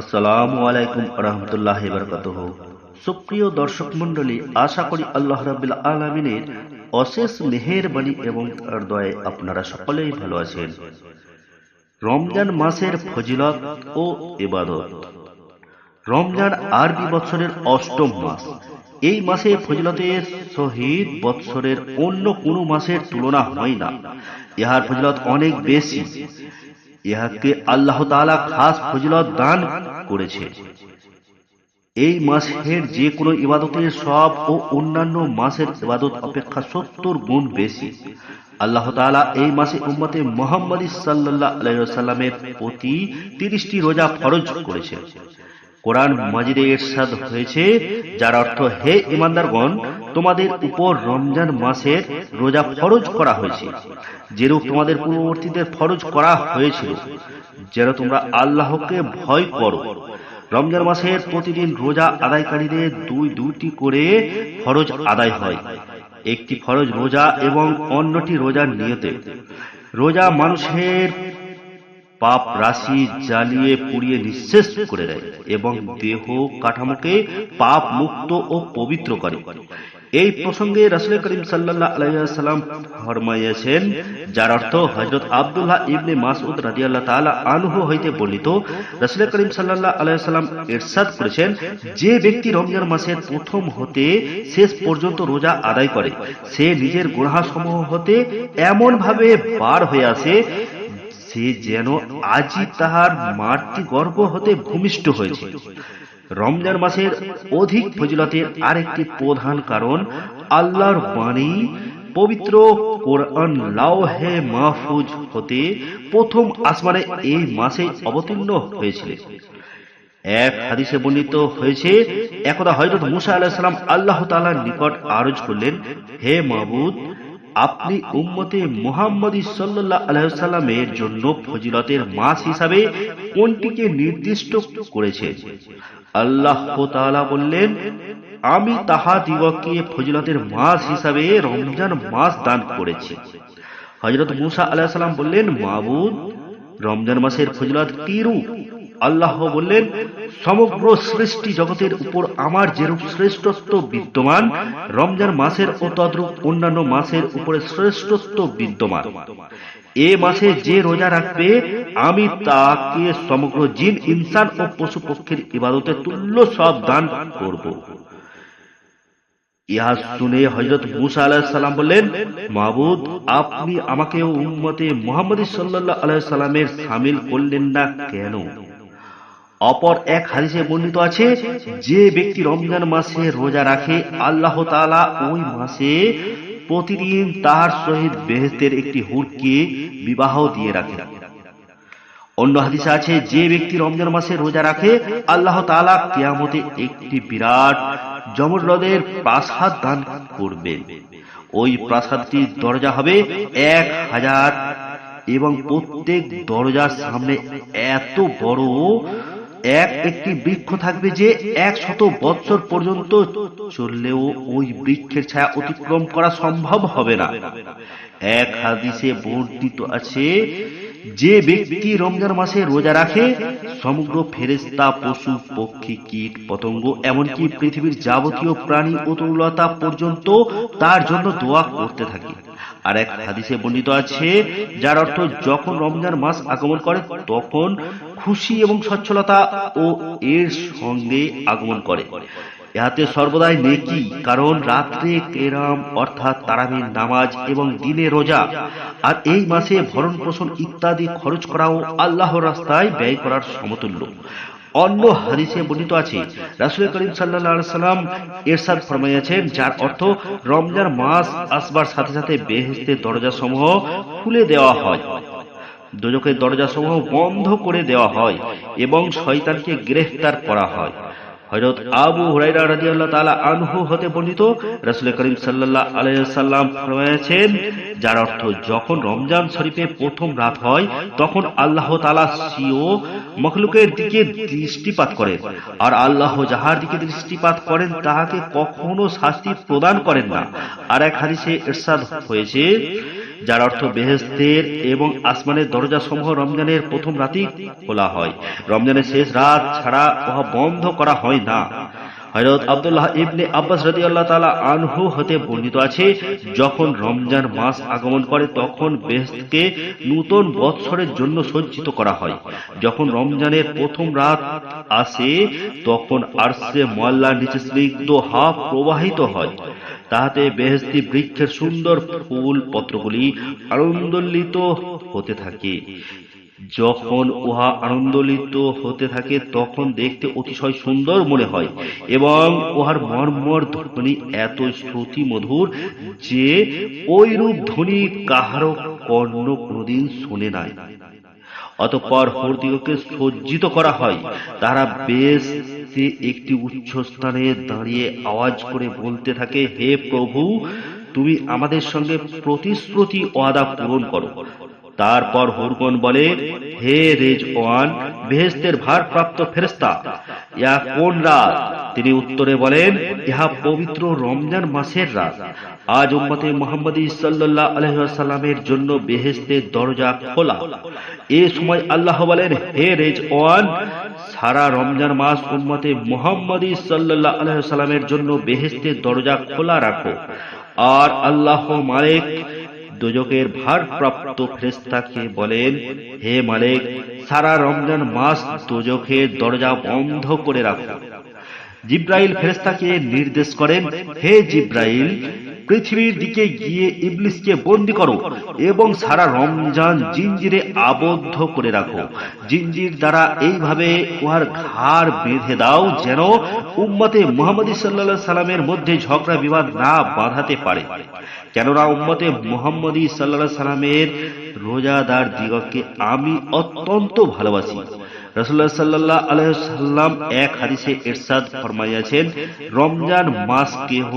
আসসালামু আলাইকুম রহমতুল্লাহ বরকাতহ। সুপ্রিয় দর্শক মন্ডলী আশা করি আল্লাহ রাব্বিল আলমিনের অশেষ মেহেরবানি এবং দয়ে আপনারা সকলেই ভালো আছেন। রমজান মাসের ফজিলত ও ইবাদত। রমজান আরবি বৎসরের অষ্টম মাস। এই মাসে ফজিলতের সহিত বৎসরের অন্য কোনো মাসের তুলনা হয় না। ইহার ফজিলত অনেক বেশি। ইহাকে আল্লাহ তালা খাস ফজিলত দান করেছে। এই মাসের যে কোনো ইবাদতের সব ও অন্যান্য মাসের ইবাদত অপেক্ষা সত্তর গুণ বেশি। আল্লাহ তালা এই মাসে উম্মতে মোহাম্মদ সাল্লাহ আলাইসাল্লামের প্রতি তিরিশটি রোজা ফরজ করেছে কোরআন মাজিদে এরশাদ হয়েছে, যার অর্থ, হে ইমানদারগণ, তোমাদের উপর রমজান মাসের রোজা ফরজ করা হয়েছে। যেরূপ তোমাদের পূর্ববর্তীদের ফরজ করা হয়েছিল, যেন তোমরা আল্লাহকে ভয় করো। রমজান মাসের প্রতিদিন রোজা আদায়কারীদের দুই দুটি করে ফরজ আদায় হয়। একটি ফরজ রোজা এবং অন্যটি রোজার নিয়তে। রোজা মানুষের পাপ রাশি জ্বালিয়ে পুড়িয়ে নিঃশেষ করে দেয় এবং দেহ কাঠামোকে পাপ মুক্ত ও পবিত্র করে। এই প্রসঙ্গে রাসুল করিম সাল্লাহ আলাইসাল্লাম ফরমাইয়াছেন যার অর্থ হজরত আবদুল্লাহ ইবনে মাসউদ রাজিয়াল্লাহ তাআলা আনহু হইতে বর্ণিত, রাসুল করিম সাল্লাহ আলাইসাল্লাম এরশাদ করেছেন, যে ব্যক্তি রমজান মাসের প্রথম হতে শেষ পর্যন্ত রোজা আদায় করে, সে নিজের গুণাসমূহ হতে এমন ভাবে বার হয়ে আসে সে যেন আজই তাহার মাতৃ গর্ভ হতে ভূমিষ্ঠ হয়েছে। রমজান মাসের অধিক ফজিলতের আরেকটি প্রধান কারণ আল্লাহর বাণী পবিত্র কোরআন লাওহে মাহফুজ হতে প্রথম আসমানে এই মাসে অবতীর্ণ হয়েছিল। এক হাদিসে বর্ণিত হয়েছে, একদা হজরত মুসা আলাহিসাম আল্লাহ তালার নিকট আরজ করলেন, হে মাহবুদ আপনি উম্মতে মোহাম্মদী সাল্লাহ আলহামের জন্য ফজিলতের মাস হিসাবে কোনটিকে নির্দিষ্ট করেছে? আল্লাহ তাআলা বললেন, আমি তাহা দিগকে ফজিলতের মাস হিসাবে রমজান মাস দান করেছি। হজরত মুসা আলাহ সাল্লাম বললেন, মাবুদ, রমজান মাসের ফজিলত কিরূপ আল্লাহ বললেন, সমগ্র সৃষ্টি জগতের উপর আমার যেরূপ শ্রেষ্ঠত্ব বিদ্যমান, রমজান মাসের ও তদ্রূপ অন্যান্য মাসের উপরে শ্রেষ্ঠত্ব বিদ্যমান। এ মাসে যে রোজা রাখবে, আমি তাকে সমগ্র জিন, ইনসান ও পশু পক্ষীর ইবাদতে তুল্য সব দান করব। ইহা শুনে হজরত মুসা আলাহ সাল্লাম বললেন মাহবুদ আপনি আমাকে উম্মতে মোহাম্মদ সাল্লাহ আলাহ সাল্লামের সামিল করলেন না কেন? অপর এক হাদিসে বর্ণিত আছে, যে ব্যক্তি রমজান মাসে রোজা রাখে, আল্লাহ তালা ওই মাসে প্রতিদিন তার সহিত বেহেস্তের একটি হুরকে বিবাহ দিয়ে রাখে। অন্য হাদিসে আছে, যে ব্যক্তি রমজান মাসে রোজা রাখে, আল্লাহ তালা কেয়ামতে একটি বিরাট জমরদের প্রাসাদ দান করবেন ওই প্রাসাদটির দরজা হবে এক হাজার এবং প্রত্যেক দরজার সামনে এত বড় এক একটি বৃক্ষ থাকবে যে এক শত বৎসর পর্যন্ত চললেও ওই বৃক্ষের ছায়া অতিক্রম করা সম্ভব হবে না। এক হাদিসে বর্ণিত আছে, যে ব্যক্তি রমজান মাসে রোজা রাখে, সমগ্র ফেরেস্তা পশু, পক্ষী, কীট, পতঙ্গ, এমনকি পৃথিবীর যাবতীয় প্রাণী ও পর্যন্ত তার জন্য দোয়া করতে থাকে। আর এক হাদিসে বর্ণিত আছে, যার অর্থ যখন রমজান মাস আগমন করে, তখন খুশি এবং সচ্ছলতা ও এর সঙ্গে আগমন করে। ইহাতে সর্বদাই নেকি, কারণ রাত্রে কেরাম, অর্থাৎ তারাবির নামাজ এবং দিনে রোজা, আর এই মাসে ভরণ পোষণ ইত্যাদি খরচ করাও আল্লাহর রাস্তায় ব্যয় করার সমতুল্য। অন্য হাদিসে বর্ণিত আছে, রাসুল করিম সাল্লা সাল্লাম এরশাদ ফরমাইয়াছেন, যার অর্থ রমজান মাস আসবার সাথে সাথে বেহেস্তের দরজা সমূহ খুলে দেওয়া হয়। দোজকের দরজা সমূহ বন্ধ করে দেওয়া হয় এবং শয়তানকে গ্রেফতার করা হয়। হজরত আবু হুরাইরা রাদিয়াল্লাহু তাআলা আনহু হতে বর্ণিত রাসূল করিম সাল্লাল্লাহু আলাইহি সাল্লাম যার অর্থ যখন রমজান শরীফে প্রথম রাত হয়, তখন আল্লাহ তাআলা সিও মখলুকের দিকে দৃষ্টিপাত করেন। আর আল্লাহ যাহার দিকে দৃষ্টিপাত করেন, তাহাকে কখনো শাস্তি প্রদান করেন না। আর এক হাদিসে ইরশাদ হয়েছে যার অর্থ বেহেস্তের এবং আসমানের দরজা সমূহ রমজানের প্রথম রাতেই খোলা হয়। রমজানের শেষ রাত ছাড়া উহা বন্ধ করা হয় না। হযরত আব্দুল্লাহ ইবনে আব্বাস রাদিয়াল্লাহু তাআলা আনহু হতে বর্ণিত আছে, যখন রমজান মাস আগমন করে তখন বেহেশতকে নূতন বৎসরের জন্য সজ্জিত করা হয়। যখন রমজানের প্রথম রাত আসে, তখন আরশে মোয়াল্লার নিচে স্নিগ্ধ হাফ প্রবাহিত হয়। তাহাতে বেহেস্তি বৃক্ষের সুন্দর ফুল পত্রগুলি আনন্দোল্লিত হতে থাকে। যখন উহা আনন্দলিত হতে থাকে, তখন দেখতে অতিশয় সুন্দর মনে হয় এবং উহার মর্মর ধ্বনি এত শ্রুতি মধুর যে ওই রূপ ধ্বনি কাহারও কর্ণ কোনদিন শুনে নাই। অতঃপর হরদিগকে সজ্জিত করা হয়। তারা বেশ সে একটি উচ্চ স্থানে দাঁড়িয়ে আওয়াজ করে বলতে থাকে, হে প্রভু, তুমি আমাদের সঙ্গে প্রতিশ্রুতি ওয়াদা পূরণ করো। তারপর হুরগন বলে, হে রেজ ওয়ান বেহেস্তের ভারপ্রাপ্ত ফেরেস্তা ইয়া কোন রাত? তিনি উত্তরে বলেন, ইহা পবিত্র রমজান মাসের রাত। আজ উম্মতে মোহাম্মদী সাল্লাল্লাহ আলহামের জন্য বেহেস্তের দরজা খোলা। এ সময় আল্লাহ বলেন, হে রেজ ওয়ান সারা রমজান মাস উম্মতে মোহাম্মদী সাল্লাল্লাহ আলহামের জন্য বেহেস্তের দরজা খোলা রাখো। আর আল্লাহ মালিক দোজকের ভারপ্রাপ্ত ফেরেস্তাকে বলেন, হে মালিক, সারা রমজান মাস দোজকের দরজা বন্ধ করে রাখো। জিব্রাইল ফেরেস্তাকে নির্দেশ করেন, হে জিব্রাইল পৃথিবীর দিকে গিয়ে ইবলিসকে বন্দি করো এবং সারা রমজান জিঞ্জিরে আবদ্ধ করে রাখো। জিঞ্জির দ্বারা এইভাবে উহার ঘাড় বেঁধে দাও যেন উম্মতে মোহাম্মদ সাল্লা সাল্লামের মধ্যে ঝগড়া বিবাদ না বাঁধাতে পারে। কেননা উম্মতে মোহাম্মদী সাল্লা সাল্লামের রোজাদার দিগকে আমি অত্যন্ত ভালোবাসি। রসুল্লাহ সাল্লাহ আলহাম এক হাদিসে এরশাদ ফরমাইয়াছেন, রমজান মাস কেহ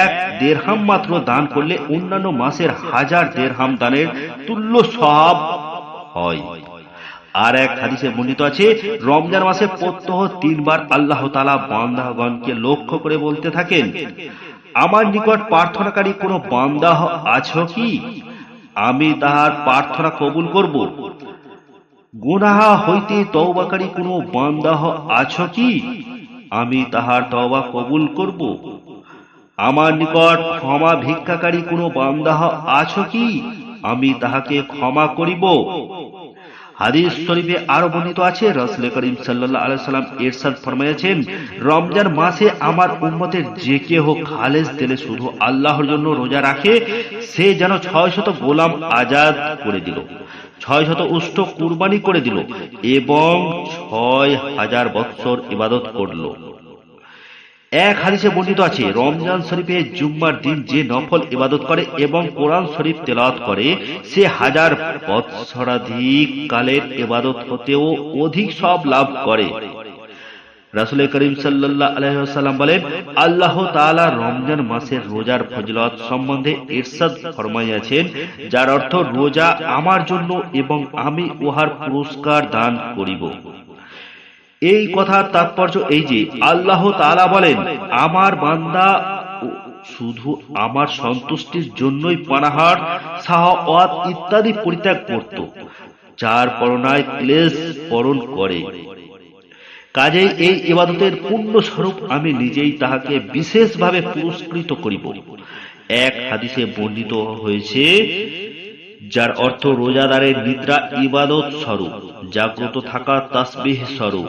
এক দেড়হাম মাত্র দান করলে অন্যান্য মাসের হাজার দেড়হাম দানের তুল্য সব হয়। আর এক হাদিসে বর্ণিত আছে, রমজান মাসে প্রত্যহ তিনবার আল্লাহ তালা বান্দাগণকে লক্ষ্য করে বলতে থাকেন, আমার নিকট প্রার্থনাকারী কোন বান্দা আছো কি? আমি তাহার প্রার্থনা কবুল করব। গুনাহা হইতে তওবাকারী কোনো বান্দাহ আছো কি? আমি তাহার তওবা কবুল করব। আমার নিকট ক্ষমা ভিক্ষাকারী কোনো বান্দাহ আছো কি? আমি তাহাকে ক্ষমা করিব। হাদিস শরীফে আরও বর্ণিত আছে, রসুল করিম সাল্লাহ আলাই সাল্লাম ইরশাদ ফরমাইয়াছেন রমজান মাসে আমার উম্মতের যে কে হোক খালেজ দিলে শুধু আল্লাহর জন্য রোজা রাখে, সে যেন ছয় শত গোলাম আজাদ করে দিল, ছয় শত উষ্ঠ কুরবানি করে দিল এবং ছয় হাজার বৎসর ইবাদত করল। এক হাদিসে বর্ণিত আছে, রমজান শরীফে জুম্মার দিন যে নফল ইবাদত করে এবং কোরআন শরীফ তেলাওয়াত করে, সে হাজার বৎসরাধিক কালের ইবাদত হতেও অধিক সব লাভ করে। রাসুল করিম সাল্লাহ আলহাম বলেন, আল্লাহ তালা রমজান মাসের রোজার ফজলত সম্বন্ধে ইরশাদ ফরমাইয়াছেন, যার অর্থ রোজা আমার জন্য এবং আমি উহার পুরস্কার দান করিব। এই কথার তাৎপর্য এই যে, আল্লাহ তালা বলেন, আমার বান্দা শুধু আমার সন্তুষ্টির জন্যই পানাহার, সাহাওয়াত ইত্যাদি পরিত্যাগ করত, যার পরনায় ক্লেশ বরণ করে। কাজেই এই ইবাদতের পূর্ণ স্বরূপ আমি নিজেই তাহাকে বিশেষভাবে পুরস্কৃত করিব। এক হাদিসে বর্ণিত হয়েছে যার অর্থ রোজাদারের নিদ্রা ইবাদত স্বরূপ, জাগ্রত থাকা তাসবিহ স্বরূপ।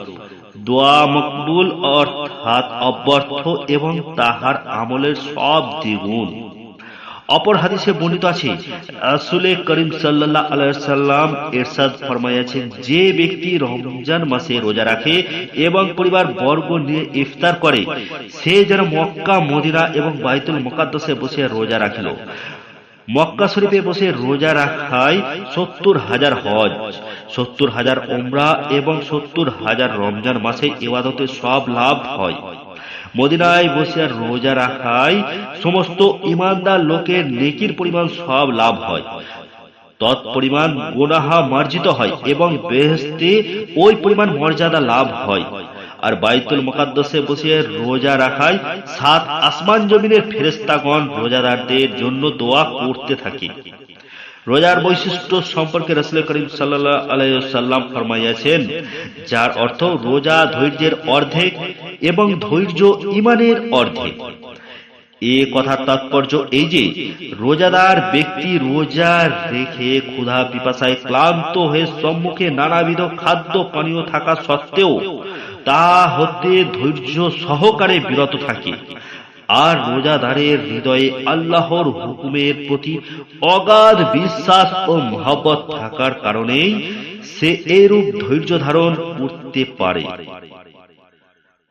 দোয়া মকবুল, অর্থাৎ অব্যর্থ এবং তাহার আমলের সব দ্বিগুণ। অপর হাদিসে বর্ণিত আছে রাসুলে করিম সাল্লাহ আলাইসাল্লাম এরশাদ ফরমাইয়াছেন, যে ব্যক্তি রমজান মাসে রোজা রাখে এবং পরিবার বর্গ নিয়ে ইফতার করে, সে যেন মক্কা, মদিনা এবং বাইতুল মোকাদ্দসে বসে রোজা রাখিল। মক্কা শরীফে বসে রোজা রাখায় সত্তর হাজার হজ, সত্তর হাজার ওমরা এবং সত্তর হাজার রমজান মাসে ইবাদতের সব লাভ হয়। মদিনায় বসে রোজা রাখায় সমস্ত ইমানদার লোকের নেকির পরিমাণ সব লাভ হয়। তৎপরিমাণ গোনাহা মার্জিত হয় এবং বেহেস্তে ওই পরিমাণ মর্যাদা লাভ হয়। আর বাইতুল মোকাদ্দসে বসে রোজা রাখায় সাত আসমান জমিনের ফেরেস্তাগণ রোজাদারদের জন্য দোয়া করতে থাকে। রোজার বৈশিষ্ট্য সম্পর্কে রসুল করিম সাল্লাহ আলাইসাল্লাম ফরমাইয়াছেন, যার অর্থ রোজা ধৈর্যের অর্ধেক এবং ধৈর্য ইমানের অর্ধেক। এ কথার তাৎপর্য এই যে, রোজাদার ব্যক্তি রোজা রেখে ক্ষুধা পিপাসায় ক্লান্ত হয়ে সম্মুখে নানাবিধ খাদ্য পানীয় থাকা সত্ত্বেও তা হতে ধৈর্য সহকারে বিরত থাকে। আর রোজাদারের হৃদয়ে আল্লাহর হুকুমের প্রতি অগাধ বিশ্বাস ও মহব্বত থাকার কারণেই সে এরূপ ধৈর্য ধারণ করতে পারে।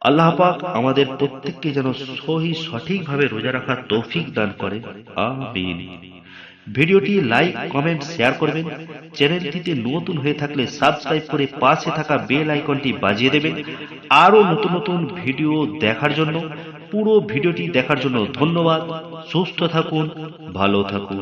আল্লাহ পাক আমাদের প্রত্যেককে যেন সহি সঠিকভাবে রোজা রাখার তৌফিক দান করে আমিন। ভিডিওটি লাইক, কমেন্ট, শেয়ার করবেন। চ্যানেলটিতে নতুন হয়ে থাকলে সাবস্ক্রাইব করে পাশে থাকা বেল আইকনটি বাজিয়ে দেবেন। আরও নতুন নতুন ভিডিও দেখার জন্য, পুরো ভিডিওটি দেখার জন্য ধন্যবাদ। সুস্থ থাকুন, ভালো থাকুন।